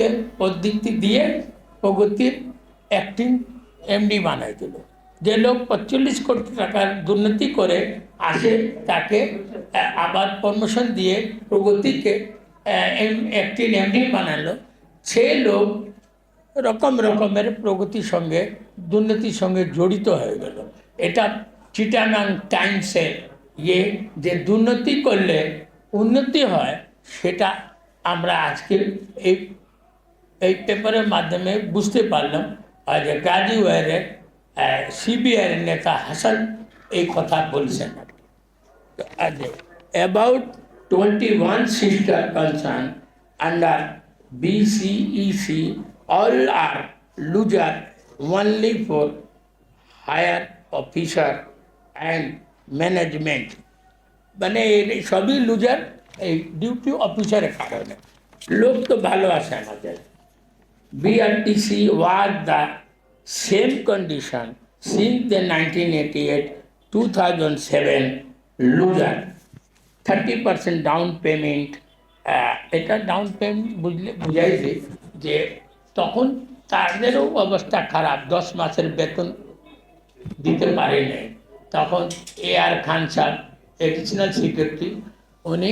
তাকে পদ্ধতি দিয়ে প্রগতির অ্যাক্টিং এমডি বানাই দিল। যে লোক পঁয়তাল্লিশ কোটি টাকার দুর্নীতি করে আসে, তাকে আবার প্রমোশন দিয়ে প্রগতিকে অ্যাক্টিং এমডি বানালো। সে লোক রকম রকমের প্রগতির সঙ্গে, দুর্নীতির সঙ্গে জড়িত হয়ে গেল। এটা চিটাগাং টাইমসে ইয়ে যে দুর্নীতি করলে উন্নতি হয়, সেটা আমরা আজকে এই এই পেপারের মাধ্যমে বুঝতে পারলাম, আর যে গাজী ওয়ারের সিবিআইয়ের নেতা হাসান এই কথা বলছেন। about 21 sister concern under BCEC all are loser, only for higher officer and management মানে এই সবই লুজার এই ডিউটি অফিসারের কারণে। লোক তো ভালো আছে আমাদের। BRTC was the same condition since the 1988 2007 loser. 30 percent down payment এটা ডাউন পেমেন্ট বুঝলে বুঝাইছে যে তখন তাদেরও অবস্থা খারাপ, দশ মাসের বেতন দিতে পারে নাই। তখন A R Khan sir additional secretary উনি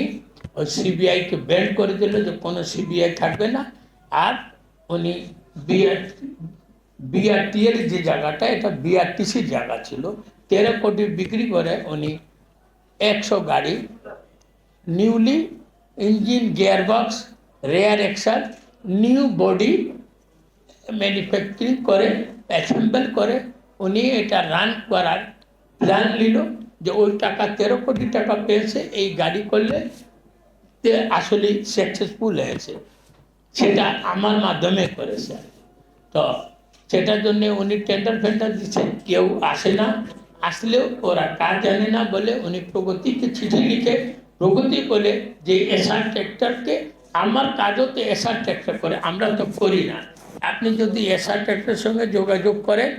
সিবিআইকে বেন্ড করে দিল যে কোনো সিবিআই থাকবে না, আর উনি বিআর বিআরটি এর যে জায়গাটা, এটা বিআরটিসির জায়গা ছিল। তেরো কোটি বিক্রি করে উনি একশো গাড়ি newly engine gearbox rear axle new body manufacturing করে অ্যাসেম্বল করে উনি এটা রান করার প্ল্যান নিল যে ওই টাকা, তেরো কোটি টাকা পেয়েছে, এই গাড়ি করলে আসলে সাকসেসফুল হয়েছে। সেটা আমার মাধ্যমে করেছে। তো সেটার জন্য উনি টেন্ডার ফেন্ডার দিচ্ছেন। কেউ আসে না। আসলেও ওরা কাজ জানে না বলে উনি প্রগতিকে চিঠি লিখে, প্রগতি বলে যে এসআর ট্র্যাক্টরকে আমার কাজও তো এসআর ট্র্যাক্টর করে, আমরা তো করি না। আপনি যদি এসআর ট্র্যাক্টরের সঙ্গে যোগাযোগ করেন,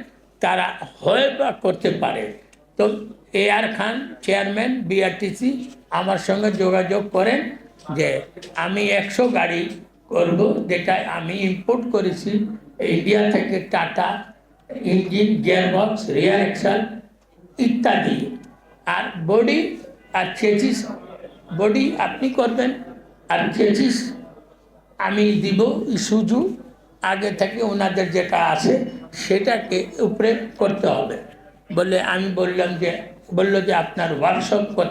তারা হয় বা করতে পারে। তো এ আর খান চেয়ারম্যান বিআরটিসি আমার সঙ্গে যোগাযোগ করেন যে আমি একশো গাড়ি করব, যেটা আমি ইম্পোর্ট করেছি ইন্ডিয়া থেকে টাটা ইঞ্জিন গিয়ারবক্স এক্সাল ইত্যাদি। আর বডি আর চেচিস বডি আপনি করবেন, আর চেচিস আমি দিব ইস্যুজু আগে থেকে ওনাদের যেটা আছে, সেটাকে উপরে করতে হবে। বলে আমি বললাম যে, বলল যে আপনার ওয়ার্কশপ